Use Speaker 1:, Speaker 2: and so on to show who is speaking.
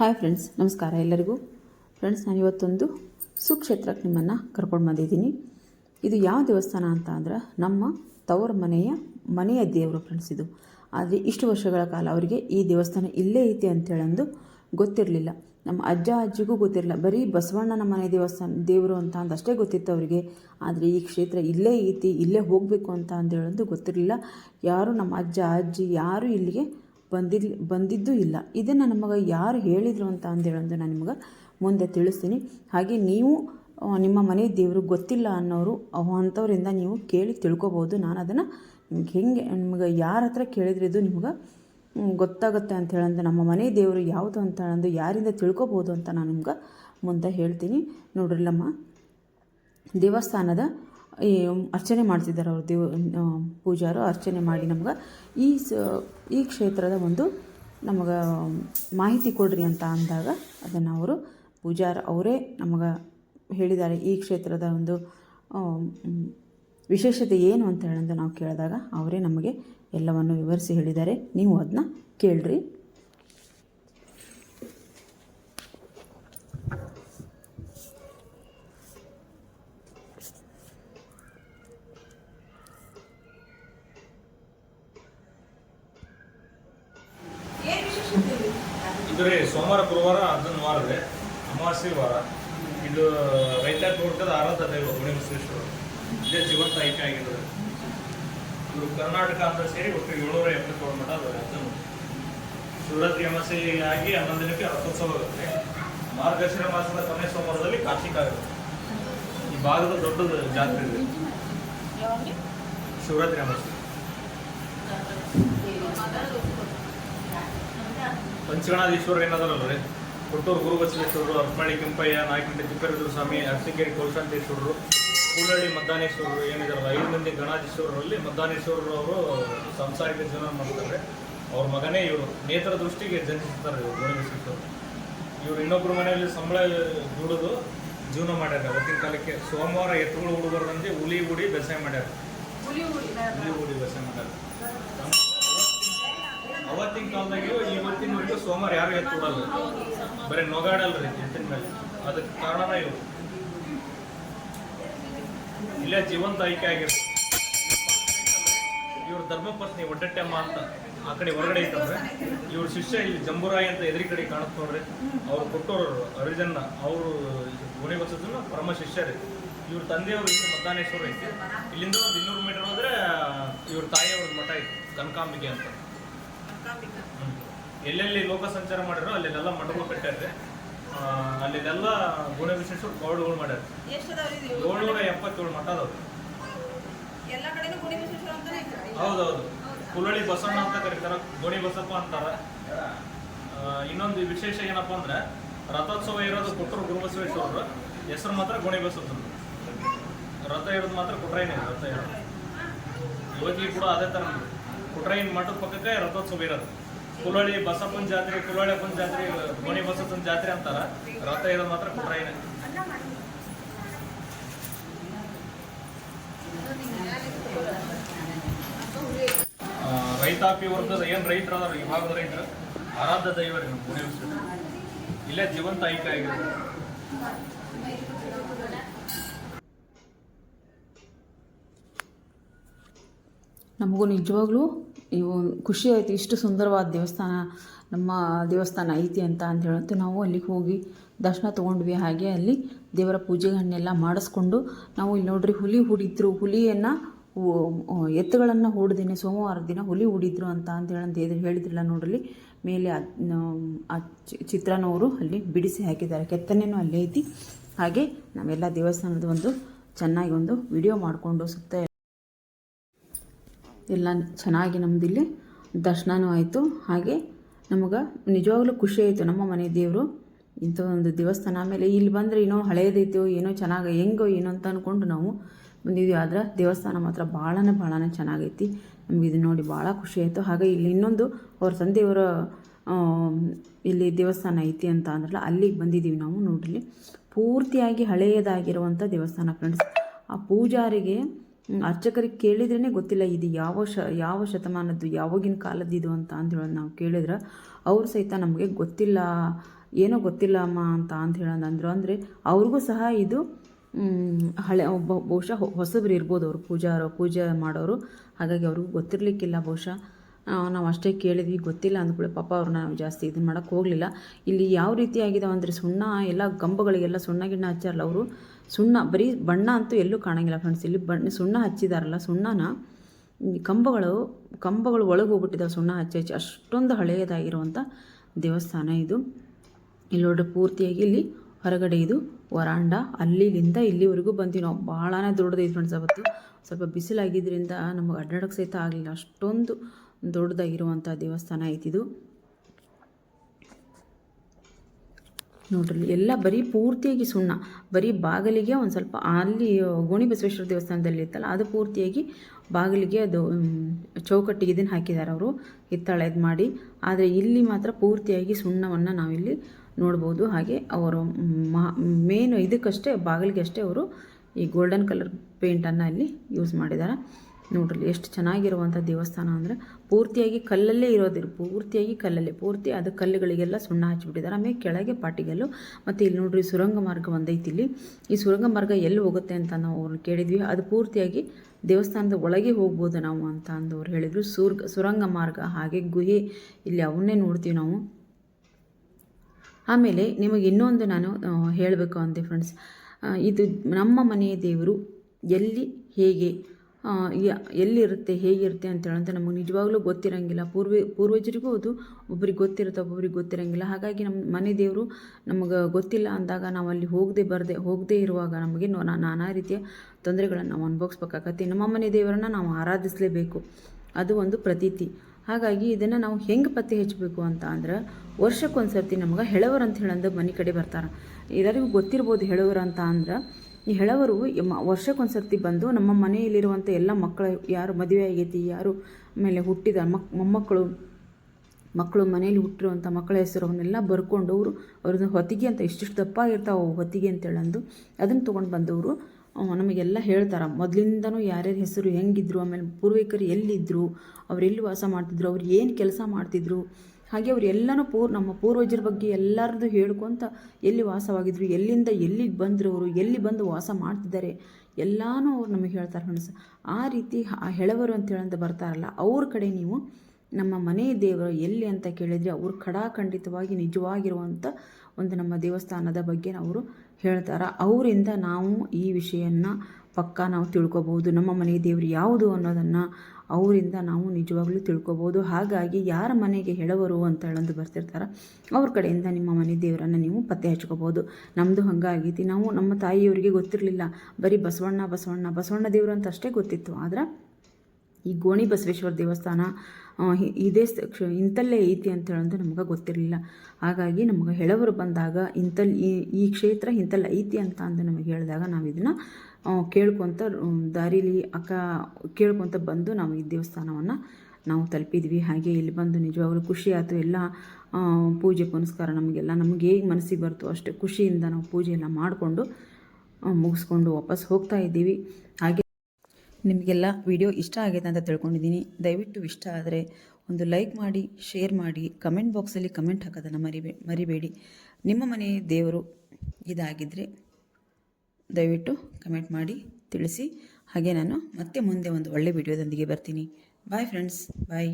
Speaker 1: Hi friends ನಮಸ್ಕಾರ ಎಲ್ಲರಿಗೂ. Friends ನಾನು ಇವತ್ತೊಂದು ಸುಕ್ಷೇತ್ರಕ್ಕೆ ನಿಮ್ಮನ್ನು ಕರ್ಕೊಂಡು ಬಂದಿದ್ದೀನಿ. ಇದು ಯಾವ ದೇವಸ್ಥಾನ ಅಂತ ಅಂದ್ರೆ ನಮ್ಮ ತವರ ಮನೆಯ ಮನೆಯ ದೇವರು ಫ್ರೆಂಡ್ಸ್ ಇದು. ಆದರೆ ಇಷ್ಟು ವರ್ಷಗಳ ಕಾಲ ಅವರಿಗೆ ಈ ದೇವಸ್ಥಾನ ಇಲ್ಲೇ ಐತೆ ಅಂತೇಳಂದು ಗೊತ್ತಿರಲಿಲ್ಲ. ನಮ್ಮ ಅಜ್ಜ ಅಜ್ಜಿಗೂ ಗೊತ್ತಿರಲಿಲ್ಲ. ಬರೀ ಬಸವಣ್ಣನ ಮನೆ ದೇವಸ್ಥಾನ, ದೇವರು ಅಂತ ಅಂದಷ್ಟೇ ಗೊತ್ತಿತ್ತು ಅವರಿಗೆ. ಆದರೆ ಈ ಕ್ಷೇತ್ರ ಇಲ್ಲೇ ಐತಿ, ಇಲ್ಲೇ ಹೋಗಬೇಕು ಅಂತ ಅಂದೇಳಂದು ಗೊತ್ತಿರಲಿಲ್ಲ. ಯಾರು ನಮ್ಮ ಅಜ್ಜ, ಅಜ್ಜಿ, ಯಾರೂ ಇಲ್ಲಿಗೆ ಬಂದಿಲ್ಲ ಬಂದಿದ್ದು ಇಲ್ಲ. ಇದನ್ನು ನಮಗೆ ಯಾರು ಹೇಳಿದರು ಅಂತ ಅಂದೇಳಂದು ನಾನು ನಿಮಗೆ ಮುಂದೆ ತಿಳಿಸ್ತೀನಿ. ಹಾಗೆ ನೀವು ನಿಮ್ಮ ಮನೆ ದೇವರು ಗೊತ್ತಿಲ್ಲ ಅನ್ನೋರು ಅಂಥವರಿಂದ ನೀವು ಕೇಳಿ ತಿಳ್ಕೊಬೋದು. ನಾನು ಅದನ್ನು ನಿಮ್ಗೆ ಹೆಂಗೆ, ನಿಮ್ಗೆ ಯಾರ ಹತ್ರ ಕೇಳಿದ್ರಿದು ನಿಮ್ಗೆ ಗೊತ್ತಾಗುತ್ತೆ ಅಂತ ಹೇಳಂದು. ನಮ್ಮ ಮನೆ ದೇವರು ಯಾವುದು ಅಂತ ಅಂದು ಯಾರಿಂದ ತಿಳ್ಕೊಬೋದು ಅಂತ ನಾನು ನಿಮ್ಗೆ ಮುಂದೆ ಹೇಳ್ತೀನಿ. ನೋಡ್ರಿಲ್ಲಮ್ಮ, ದೇವಸ್ಥಾನದ ಈ ಅರ್ಚನೆ ಮಾಡ್ತಿದ್ದಾರೆ ಅವರು ದೇವ ಪೂಜಾರು, ಅರ್ಚನೆ ಮಾಡಿ ನಮ್ಗೆ ಈ ಸ, ಈ ಕ್ಷೇತ್ರದ ಒಂದು ನಮಗೆ ಮಾಹಿತಿ ಕೊಡ್ರಿ ಅಂತ ಅಂದಾಗ ಅದನ್ನು ಅವರು, ಪೂಜಾರ ಅವರೇ ನಮಗೆ ಹೇಳಿದ್ದಾರೆ ಈ ಕ್ಷೇತ್ರದ ಒಂದು ವಿಶೇಷತೆ ಏನು ಅಂತ ಹೇಳಂದು ನಾವು ಕೇಳಿದಾಗ ಅವರೇ ನಮಗೆ ಎಲ್ಲವನ್ನು ವಿವರಿಸಿ ಹೇಳಿದ್ದಾರೆ. ನೀವು ಅದನ್ನ ಕೇಳ್ರಿ.
Speaker 2: ಇದು ರೀ ಸೋಮವಾರ ಗುರುವಾರ ಅರ್ಧನ ವಾರ ರೀ ಅಮಾವಾಸ್ಯ ವಾರ. ಇದು ರೈತ ನೋಡ್ತದ ಆರಾಧ ದೈವ ಗುಣಿ ಬಸವೇಶ್ವರ ಇದೇ ಜೀವಂತ ಐಕ್ಯ ಆಗಿದ್ದಾರೆ. ಇವರು ಕರ್ನಾಟಕ ಅಂತ ಸೇರಿ ಒಟ್ಟು ಏಳ್ನೂರ ಎಪ್ಪತ್ತೇಳು ಮಠ ಅದಾವೆ. ಅದನ್ನು ಶಿವರಾತ್ರಿ ಅಮಾಸೆಯಾಗಿ ಆಗಿ ಹನ್ನೊಂದು ದಿನಕ್ಕೆ ರಥೋತ್ಸವ ಆಗುತ್ತೆ. ಮಾರ್ಗಶಿರ ಮಾಸದ ಕೊನೆ ಸೋಮವಾರದಲ್ಲಿ ಕಾರ್ತಿಕ ಆಗುತ್ತೆ. ಈ ಭಾಗದ ದೊಡ್ಡದು ಜಾತ್ರೆ ಇದೆ. ಶಿವರಾತ್ರಿ ಅಮಾವಾಸ್ಯೆ. ಪಂಚಗಣಾಧೀಶ್ವರ ಏನಾದರಲ್ಲ ರೀ ಕೊಟ್ಟೂರು ಗುರು ಬಸವೇಶ್ವರರು ಅರ್ಪಮಳ್ಳಿ ಕೆಂಪಯ್ಯ ನಾಯಕಂಡಿ ತಿಪ್ಪೇರುದ್ರ ಸ್ವಾಮಿ ಅರಸಿಕೆರೆ ಕೌಶಾಂತೇಶ್ವರರು ಕೂಲಹಳ್ಳಿ ಮದ್ದಾನೇಶ್ವರರು ಏನಿದಾರಲ್ಲ ಐದು ಮಂದಿ ಗಣಾಧೀಶ್ವರರಲ್ಲಿ ಮದ್ದಾನೇಶ್ವರರು ಅವರು ಸಂಸಾರಿಕ ಜನ ಮಾಡ್ತಾರೆ. ಅವ್ರ ಮಗನೇ ಇವರು. ನೇತ್ರ ದೃಷ್ಟಿಗೆ ಜನಿಸ್ತಾರೆ ಇವರು ಗುಣಬಸವೇಶ್ವರರು ಇವರು ಇನ್ನೊಬ್ಬರ ಮನೆಯಲ್ಲಿ ಸಂಬಳ ದುಡಿದು ಜೀವನ ಮಾಡ್ಯಾರ. ಅವತ್ತಿನ ಕಾಲಕ್ಕೆ ಸೋಮವಾರ ಎತ್ತುಗಳು ಹುಡುಗರಂತೆ ಹುಲಿ ಹುಡಿ ಬೆಸೆ ಮಾಡ್ಯಾರ. ಹುಲಿ ಹುಡಿ ಬೆಸೆ ಮಾಡ್ಯಾರ. ಅವತ್ತಿನ ಕಾಲದಾಗೆ ಇವತ್ತಿನವರೆಗೂ ಸೋಮವಾರ ಯಾರು ಎತ್ತು ಕೊಡಲ್ಲ. ಬರೀ ನೊಗಾಡಲ್ರಿ ಎತ್ತಿನ ಮೇಲೆ. ಅದಕ್ಕೆ ಕಾರಣ ಇವರು. ಇಲ್ಲೇ ಜೀವಂತ ಆಯ್ಕೆ ಆಗಿರುತ್ತೆ ಇವ್ರ ಧರ್ಮಪತ್ನಿ ಒಡ್ಡಟ್ಟೆಮ್ಮ ಅಂತ ಆ ಕಡೆ ಹೊರಗಡೆ ಇದ್ದಾರೆ ಇವ್ರ ಶಿಷ್ಯ ಇಲ್ಲಿ ಜಂಬುರಾಯಿ ಅಂತ ಎದುರಿ ಕಡೆ ಕಾಣುತ್ತೆ ನೋಡ್ರಿ. ಅವ್ರು ಕೊಟ್ಟೋರು ಹರಿಜನ್ನ ಅವರು ಗುಣಿ ಬಸದನ್ನ ಪರಮ ಶಿಷ್ಯರೇ. ಇವ್ರ ತಂದೆಯವರು ಇಲ್ಲಿ ಮದ್ದಾನೇಶ್ವರ ಐತಿ. ಇಲ್ಲಿಂದ ಒಂದು ಇನ್ನೂರು ಮೀಟರ್ ಹೋದ್ರೆ ಇವ್ರ ತಾಯಿಯವ್ರ ಮಠ ಐತಿ, ಕನಕಾಂಬಿಕೆ ಅಂತ. ಎಲ್ಲೆಲ್ಲಿ ಲೋಕ ಸಂಚಾರ ಮಾಡಿರೋ ಅಲ್ಲೆಲ್ಲ ಮಠಗಳು ಕಟ್ಟಾರ್ರಿ ಅಲ್ಲೆಲ್ಲ ಗುಣ ವಿಶೇಷ ಗೌಡಗಳು ಮಾಡ್ಯಾರ ಏಳ್ನೂರ ಎಪ್ಪತ್ತೇಳು ಮಠ ಅದಾವ. ಹೌದೌದು. ಕುಲಳಿ ಬಸವಣ್ಣ ಅಂತ ಕರೀತಾರ ಗೋಣಿ ಬಸಪ್ಪ ಅಂತಾರ. ಇನ್ನೊಂದು ವಿಶೇಷ ಏನಪ್ಪಾ ಅಂದ್ರೆ ರಥೋತ್ಸವ ಇರೋದು ಕೊಟ್ಟರು ಗುರುಬಸವೇಶ್ವರರು ಹೆಸರು ಮಾತ್ರ ಗೋಣಿ ಬಸಪ್ಪ ರಥ ಇರೋದು ಮಾತ್ರ ಕೊಟ್ರೇನೇ ರಥ ಇರೋದು. ಇವತ್ತಿಗೆ ಕೂಡ ಅದೇ ಥರ. ಕುಟ್ರೈನ್ ಮಠದ ಪಕ್ಕಕ್ಕೆ ರಥೋತ್ಸವ ಇರೋದು ಕುಲಳಿ ಬಸಪ್ಪನ ಜಾತ್ರೆ ಕುಲಳಿಯಪ್ಪನ ಜಾತ್ರೆ ಗೋಣಿ ಬಸಪ್ಪನ ಜಾತ್ರೆ ಅಂತಾರ. ರಥ ಇರೋದು ಮಾತ್ರ ಕುಟ್ರೈನ್ ರೈತಾಪಿ ವರ್ಗದ ಏನ್ ರೈತರ ಈ ಭಾಗದ ರೈತರು? ಆರಾಧ್ಯ ದೈವರು ನಮ್ಮ ಇಲ್ಲೇ ಜೀವಂತ ಐಕ್ಯ ಆಗಿರೋದು
Speaker 1: ನಮಗೂ ನಿಜವಾಗ್ಲೂ ಇವು ಖುಷಿ ಆಯಿತು ಇಷ್ಟು ಸುಂದರವಾದ ದೇವಸ್ಥಾನ, ನಮ್ಮ ದೇವಸ್ಥಾನ ಐತಿ ಅಂತ ಅಂತ ನಾವು ಅಲ್ಲಿಗೆ ಹೋಗಿ ದರ್ಶನ ತೊಗೊಂಡ್ವಿ. ಹಾಗೆ ಅಲ್ಲಿ ದೇವರ ಪೂಜೆಗಳನ್ನೆಲ್ಲ ಮಾಡಿಸ್ಕೊಂಡು ನಾವು ಇಲ್ಲಿ ನೋಡ್ರಿ, ಹುಲಿ ಹೂಡಿದ್ರು, ಹುಲಿಯನ್ನು ಎತ್ತುಗಳನ್ನು ಹೂಡ್ದೇನೆ ಸೋಮವಾರ ದಿನ ಹುಲಿ ಹೂಡಿದ್ರು ಅಂತ ಅಂತ ಹೇಳಿದ್ರಲ್ಲ ನೋಡ್ರಿ. ಮೇಲೆ ಆ ಚಿತ್ರನವರು ಅಲ್ಲಿ ಬಿಡಿಸಿ ಹಾಕಿದ್ದಾರೆ. ಕೆತ್ತನೆಯೂ ಅಲ್ಲೇ ಐತಿ. ಹಾಗೆ ನಾವೆಲ್ಲ ದೇವಸ್ಥಾನದ ಒಂದು ಚೆನ್ನಾಗಿ ಒಂದು ವಿಡಿಯೋ ಮಾಡಿಕೊಂಡು ಸುತ್ತ ಎಲ್ಲ ಚೆನ್ನಾಗಿ ನಮ್ಮದಿಲ್ಲಿ ದರ್ಶನವೂ ಆಯಿತು. ಹಾಗೆ ನಮಗೆ ನಿಜವಾಗ್ಲೂ ಖುಷಿ ಆಯಿತು ನಮ್ಮ ಮನೆ ದೇವರು. ಇಂಥ ಒಂದು ದೇವಸ್ಥಾನ ಆಮೇಲೆ ಇಲ್ಲಿ ಬಂದರೆ ಏನೋ ಹಳೇದೈತೋ ಏನೋ ಚೆನ್ನಾಗಿ ಹೆಂಗೋ ಏನೋ ಅಂತ ಅಂದ್ಕೊಂಡು ನಾವು ಬಂದಿದ್ವಿ. ಆದ್ರೆ ದೇವಸ್ಥಾನ ಮಾತ್ರ ಭಾಳನೇ ಭಾಳನೇ ಚೆನ್ನಾಗೈತಿ. ನಮ್ಗೆ ಇದು ನೋಡಿ ಭಾಳ ಖುಷಿ ಆಯಿತು. ಹಾಗೆ ಇಲ್ಲಿ ಇನ್ನೊಂದು ಅವ್ರ ತಂದೆಯವರ ಇಲ್ಲಿ ದೇವಸ್ಥಾನ ಐತಿ ಅಂತ ಅಂದ್ರಲ್ಲ, ಅಲ್ಲಿಗೆ ಬಂದಿದ್ದೀವಿ ನಾವು ನೋಡ್ರಿ. ಪೂರ್ತಿಯಾಗಿ ಹಳೆಯದಾಗಿರುವಂಥ ದೇವಸ್ಥಾನ ಫ್ರೆಂಡ್ಸ್. ಆ ಪೂಜಾರಿಗೆ ಅರ್ಚಕರಿಗೆ ಕೇಳಿದ್ರೇ ಗೊತ್ತಿಲ್ಲ, ಇದು ಯಾವ ಶ, ಯಾವ ಶತಮಾನದ್ದು, ಯಾವಾಗಿನ ಕಾಲದ್ದು ಇದು ಅಂತ ಅಂತ ಹೇಳೋದು ನಾವು ಕೇಳಿದ್ರೆ, ಅವರು ಸಹಿತ ನಮಗೆ ಗೊತ್ತಿಲ್ಲ, ಏನೋ ಗೊತ್ತಿಲ್ಲ ಅಮ್ಮ ಅಂತ ಅಂತ ಹೇಳೋದು ಅಂದರು. ಅಂದರೆ ಅವ್ರಿಗೂ ಸಹ ಇದು ಹಳೆ ಬಹುಶಃ ಹೊಸಬ್ರು ಇರ್ಬೋದು ಅವರು, ಪೂಜಾರು, ಪೂಜೆ ಮಾಡೋರು. ಹಾಗಾಗಿ ಅವ್ರಿಗೂ ಗೊತ್ತಿರಲಿಕ್ಕಿಲ್ಲ ಬಹುಶಃ. ನಾವು ಅಷ್ಟೇ ಕೇಳಿದ್ವಿ, ಗೊತ್ತಿಲ್ಲ ಅಂದ್ಕೊಳ್ಳಿ ಪಾಪ ಅವ್ರನ್ನ ನಾವು ಜಾಸ್ತಿ ಇದನ್ನ ಮಾಡೋಕ್ಕೆ ಹೋಗಲಿಲ್ಲ. ಇಲ್ಲಿ ಯಾವ ರೀತಿ ಆಗಿದಾವೆ ಅಂದರೆ ಸುಣ್ಣ, ಎಲ್ಲ ಗಂಬಗಳಿಗೆಲ್ಲ ಸುಣ್ಣ ಗಿಣ್ಣ ಹಚ್ಚಾರಲ್ಲ ಅವರು. ಸುಣ್ಣ, ಬರೀ ಬಣ್ಣ ಅಂತೂ ಎಲ್ಲೂ ಕಾಣಂಗಿಲ್ಲ ಫ್ರೆಂಡ್ಸ್ ಇಲ್ಲಿ ಬಣ್ಣ, ಸುಣ್ಣ ಹಚ್ಚಿದಾರಲ್ಲ, ಸುಣ್ಣನ ಕಂಬಗಳು ಕಂಬಗಳು ಒಳಗೆ ಹೋಗ್ಬಿಟ್ಟಿದ್ದಾವೆ ಸುಣ್ಣ ಹಚ್ಚಿ ಹಚ್ಚಿ. ಅಷ್ಟೊಂದು ಹಳೆಯದಾಗಿರುವಂಥ ದೇವಸ್ಥಾನ ಇದು. ಇಲ್ಲಿ ನೋಡ್ರಿ ಪೂರ್ತಿಯಾಗಿ ಇಲ್ಲಿ ಹೊರಗಡೆ ಇದು ವರಾಂಡ. ಅಲ್ಲಿಲಿಂದ ಇಲ್ಲಿವರೆಗೂ ಬಂದ್ವಿ ನಾವು. ಭಾಳನೇ ದೊಡ್ಡದೈತೆ ಫ್ರೆಂಡ್ಸ್ ಅವತ್ತು. ಸ್ವಲ್ಪ ಬಿಸಿಲಾಗಿದ್ದರಿಂದ ನಮಗೆ ಅಡ್ಡಾಡೋಕ್ಕೆ ಸಹಿತ ಆಗಲಿಲ್ಲ. ಅಷ್ಟೊಂದು ದೊಡ್ಡದಾಗಿರುವಂಥ ದೇವಸ್ಥಾನ ಐತಿದು ನೋಡ್ರಿ, ಎಲ್ಲ ಬರೀ ಪೂರ್ತಿಯಾಗಿ ಸುಣ್ಣ. ಬರೀ ಬಾಗಿಲಿಗೆ ಒಂದು ಸ್ವಲ್ಪ ಅಲ್ಲಿ ಗೋಣಿ ಬಸವೇಶ್ವರ ದೇವಸ್ಥಾನದಲ್ಲಿ ಇತ್ತಲ್ಲ, ಅದು ಪೂರ್ತಿಯಾಗಿ ಬಾಗಿಲಿಗೆ ಅದು ಚೌಕಟ್ಟಿಗೆ ಇದನ್ನು ಹಾಕಿದ್ದಾರೆ ಅವರು. ಹಿತ್ತಾಳೆದು ಮಾಡಿ. ಆದರೆ ಇಲ್ಲಿ ಮಾತ್ರ ಪೂರ್ತಿಯಾಗಿ ಸುಣ್ಣವನ್ನು ನಾವಿಲ್ಲಿ ನೋಡ್ಬೋದು. ಹಾಗೆ ಅವರು ಮೇನ್ ಇದಕ್ಕಷ್ಟೇ ಬಾಗಿಲಿಗೆ ಅಷ್ಟೇ ಅವರು ಈ ಗೋಲ್ಡನ್ ಕಲರ್ ಪೇಂಟನ್ನು ಇಲ್ಲಿ ಯೂಸ್ ಮಾಡಿದ್ದಾರೆ ನೋಡ್ರಿ, ಎಷ್ಟು ಚೆನ್ನಾಗಿರುವಂಥ ದೇವಸ್ಥಾನ ಅಂದರೆ ಪೂರ್ತಿಯಾಗಿ ಕಲ್ಲಲ್ಲೇ ಇರೋದಿರು, ಪೂರ್ತಿಯಾಗಿ ಕಲ್ಲಲ್ಲೇ, ಪೂರ್ತಿ ಅದು ಕಲ್ಲುಗಳಿಗೆಲ್ಲ ಸುಣ್ಣ ಹಚ್ಚಿಬಿಟ್ಟಿದ್ದಾರೆ ಆಮೇಲೆ ಕೆಳಗೆ ಪಾಟಿಗಲ್ಲು, ಮತ್ತು ಇಲ್ಲಿ ನೋಡ್ರಿ ಸುರಂಗ ಮಾರ್ಗ ಒಂದೈತಿ ಇಲ್ಲಿ. ಈ ಸುರಂಗ ಮಾರ್ಗ ಎಲ್ಲಿ ಹೋಗುತ್ತೆ ಅಂತ ನಾವು ಅವ್ರನ್ನ ಕೇಳಿದ್ವಿ. ಅದು ಪೂರ್ತಿಯಾಗಿ ದೇವಸ್ಥಾನದ ಒಳಗೆ ಹೋಗ್ಬೋದು ನಾವು ಅಂತ ಅಂದು ಹೇಳಿದರು. ಸುರ್ಗ ಸುರಂಗ ಮಾರ್ಗ, ಹಾಗೆ ಗುಹೆ, ಇಲ್ಲಿ ಅವನ್ನೇ ನೋಡ್ತೀವಿ ನಾವು. ಆಮೇಲೆ ನಿಮಗೆ ಇನ್ನೊಂದು ನಾನು ಹೇಳಬೇಕು ಅಂದೆ ಫ್ರೆಂಡ್ಸ್ ಇದು ನಮ್ಮ ಮನೆಯ ದೇವರು ಎಲ್ಲಿ, ಹೇಗೆ ಎಲ್ಲಿರುತ್ತೆ, ಹೇಗಿರುತ್ತೆ ಅಂತ ಹೇಳಂತ ನಮಗೆ ನಿಜವಾಗ್ಲೂ ಗೊತ್ತಿರಂಗಿಲ್ಲ. ಪೂರ್ವ, ಪೂರ್ವಜರಿಗೂ ಅದು ಒಬ್ಬರಿಗೆ ಗೊತ್ತಿರುತ್ತೆ ಒಬ್ಬೊಬ್ರಿಗೆ ಗೊತ್ತಿರಂಗಿಲ್ಲ. ಹಾಗಾಗಿ ನಮ್ಮ ಮನೆ ದೇವರು ನಮಗೆ ಗೊತ್ತಿಲ್ಲ ಅಂದಾಗ ನಾವು ಅಲ್ಲಿ ಹೋಗದೆ ಬರದೆ, ಹೋಗದೇ ಇರುವಾಗ ನಮಗೆ ನಾನಾ ರೀತಿಯ ತೊಂದರೆಗಳನ್ನು ನಾವು ಅನುಭವಿಸ್ಬೇಕಾಗತ್ತೆ ನಮ್ಮ ಮನೆ ದೇವರನ್ನು ನಾವು ಆರಾಧಿಸಲೇಬೇಕು. ಅದು ಒಂದು ಪ್ರತೀತಿ. ಹಾಗಾಗಿ ಇದನ್ನು ನಾವು ಹೆಂಗೆ ಪತ್ತೆ ಹಚ್ಚಬೇಕು ಅಂತ ಅಂದ್ರೆ ವರ್ಷಕ್ಕೊಂದು ಸರ್ತಿ ನಮ್ಗೆ ಹೆಳವರು ಅಂತ ಹೇಳಂದು ಮನೆ ಕಡೆ ಬರ್ತಾರೆ. ಎಲ್ಲರಿಗೂ ಗೊತ್ತಿರ್ಬೋದು ಹೆಳವರು ಅಂತ ಅಂದ್ರೆ ಈ ಹೆಳವರು ವರ್ಷಕ್ಕೊಂದ್ಸರ್ತಿ ವರ್ಷಕ್ಕೊಂದು ಬಂದು ನಮ್ಮ ಮನೆಯಲ್ಲಿರುವಂಥ ಎಲ್ಲ ಮಕ್ಕಳು ಯಾರು ಮದುವೆ ಆಗೈತಿ, ಯಾರು ಆಮೇಲೆ ಹುಟ್ಟಿದ ಮಕ್, ಮೊಮ್ಮಕ್ಕಳು, ಮಕ್ಕಳು ಮನೆಯಲ್ಲಿ ಹುಟ್ಟಿರುವಂಥ ಮಕ್ಕಳ ಹೆಸರು ಅವನ್ನೆಲ್ಲ ಬರ್ಕೊಂಡು ಅವರು ಅವ್ರದ್ದು ಹೊತ್ತಿಗೆ ಅಂತ ಇಷ್ಟಿಷ್ಟು ದಪ್ಪ ಇರ್ತಾವೆ ಹೊತ್ತಿಗೆ ಅಂತೇಳಂದು ಅದನ್ನು ತೊಗೊಂಡು ಬಂದವರು. ನಮಗೆಲ್ಲ ಹೇಳ್ತಾರೆ, ಮೊದಲಿಂದನೂ ಯಾರ್ಯಾರ ಹೆಸರು ಹೆಂಗಿದ್ರು, ಆಮೇಲೆ ಪೂರ್ವಿಕರು ಎಲ್ಲಿದ್ದರು ಅವ್ರು ಎಲ್ಲಿ ವಾಸ ಮಾಡ್ತಿದ್ರು, ಅವ್ರು ಏನು ಕೆಲಸ ಮಾಡ್ತಿದ್ರು ಹಾಗೆ ಅವ್ರು ಎಲ್ಲನೂ ಪೂರ್, ನಮ್ಮ ಪೂರ್ವಜರ ಬಗ್ಗೆ ಎಲ್ಲರದ್ದು ಹೇಳ್ಕೊತ ಎಲ್ಲಿ ವಾಸವಾಗಿದ್ರು, ಎಲ್ಲಿಂದ ಎಲ್ಲಿಗೆ ಬಂದರು ಅವರು, ಎಲ್ಲಿ ಬಂದು ವಾಸ ಮಾಡ್ತಿದ್ದಾರೆ, ಎಲ್ಲನೂ ಅವ್ರು ನಮಗೆ ಹೇಳ್ತಾರೆ ಫ್ರೆಂಡ್ಸ್ ಆ ರೀತಿ ಆ ಹೆಳವರು ಅಂತ ಹೇಳಂತ ಬರ್ತಾರಲ್ಲ, ಅವ್ರ ಕಡೆ ನೀವು ನಮ್ಮ ಮನೆ ದೇವರು ಎಲ್ಲಿ ಅಂತ ಕೇಳಿದರೆ ಅವರು ಖಡಾಖಂಡಿತವಾಗಿ ನಿಜವಾಗಿರುವಂಥ ಒಂದು ನಮ್ಮ ದೇವಸ್ಥಾನದ ಬಗ್ಗೆ ಅವರು ಹೇಳ್ತಾರೆ. ಅವರಿಂದ ನಾವು ಈ ವಿಷಯನ ಪಕ್ಕಾ ನಾವು ತಿಳ್ಕೊಬೋದು ನಮ್ಮ ಮನೆ ದೇವರು ಯಾವುದು ಅನ್ನೋದನ್ನು ಅವರಿಂದ ನಾವು ನಿಜವಾಗ್ಲೂ ತಿಳ್ಕೊಬೋದು. ಹಾಗಾಗಿ ಯಾರ ಮನೆಗೆ ಹೆಳವರು ಅಂತ ಹೇಳೊಂದು ಬರ್ತಿರ್ತಾರೆ, ಅವ್ರ ಕಡೆಯಿಂದ ನಿಮ್ಮ ಮನೆ ದೇವರನ್ನು ನೀವು ಪತ್ತೆ ಹಚ್ಕೋಬೋದು. ನಮ್ಮದು ಹಂಗಾಗೈತಿ. ನಾವು ನಮ್ಮ ತಾಯಿಯವರಿಗೆ ಗೊತ್ತಿರಲಿಲ್ಲ. ಬರೀ ಬಸವಣ್ಣ ಬಸವಣ್ಣ ಬಸವಣ್ಣ ದೇವರು ಅಂತ ಅಷ್ಟೇ ಗೊತ್ತಿತ್ತು. ಆದ್ರೆ ಈ ಗೋಣಿ ಬಸವೇಶ್ವರ ದೇವಸ್ಥಾನ ಇದೇ ಇಂಥಲ್ಲೇ ಐತಿ ಅಂತ ಹೇಳೋದು ನಮ್ಗೆ ಗೊತ್ತಿರಲಿಲ್ಲ. ಹಾಗಾಗಿ ನಮ್ಗೆ ಹೆಳವರು ಬಂದಾಗ ಇಂಥಲ್ಲಿ ಈ ಕ್ಷೇತ್ರ ಇಂಥಲ್ಲಿ ಐತಿ ಅಂತ ಅಂದು ನಮಗೆ ಹೇಳಿದಾಗ ನಾವು ಇದನ್ನು ಕೇಳ್ಕೊತ ದಾರಿಲಿ ಅಕ್ಕ ಕೇಳ್ಕೊತ ಬಂದು ನಾವು ಈ ದೇವಸ್ಥಾನವನ್ನು ನಾವು ತಲುಪಿದ್ವಿ. ಹಾಗೆ ಇಲ್ಲಿ ಬಂದು ನಿಜವಾಗ್ಲೂ ಖುಷಿ ಆಯಿತು. ಎಲ್ಲ ಪೂಜೆ ಪುನಸ್ಕಾರ ನಮಗೆಲ್ಲ, ನಮಗೆ ಹೇಗೆ ಮನಸ್ಸಿಗೆ ಬರ್ತು ಅಷ್ಟೇ ಖುಷಿಯಿಂದ ನಾವು ಪೂಜೆ ಎಲ್ಲ ಮಾಡಿಕೊಂಡು ಮುಗಿಸ್ಕೊಂಡು ವಾಪಸ್ ಹೋಗ್ತಾ ಇದ್ದೀವಿ. ಹಾಗೆ ನಿಮಗೆಲ್ಲ ವಿಡಿಯೋ ಇಷ್ಟ ಆಗಿದೆ ಅಂತ ತಿಳ್ಕೊಂಡಿದ್ದೀನಿ. ದಯವಿಟ್ಟು ಇಷ್ಟ ಆದರೆ ಒಂದು ಲೈಕ್ ಮಾಡಿ, ಶೇರ್ ಮಾಡಿ. ಕಮೆಂಟ್ ಬಾಕ್ಸಲ್ಲಿ ಕಮೆಂಟ್ ಹಾಕೋದನ್ನು ಮರಿಬೇ, ಮರಿಬೇಡಿ. ನಿಮ್ಮ ಮನೆ ದೇವರು ಇದಾಗಿದ್ದರೆ ದಯವಿಟ್ಟು ಕಮೆಂಟ್ ಮಾಡಿ, ತಿಳಿಸಿ. ಹಾಗೆ ನಾನು ಮತ್ತೆ ಮುಂದೆ ಒಂದು ಒಳ್ಳೆ ವಿಡಿಯೋದೊಂದಿಗೆ ಬರ್ತೀನಿ. Bye friends bye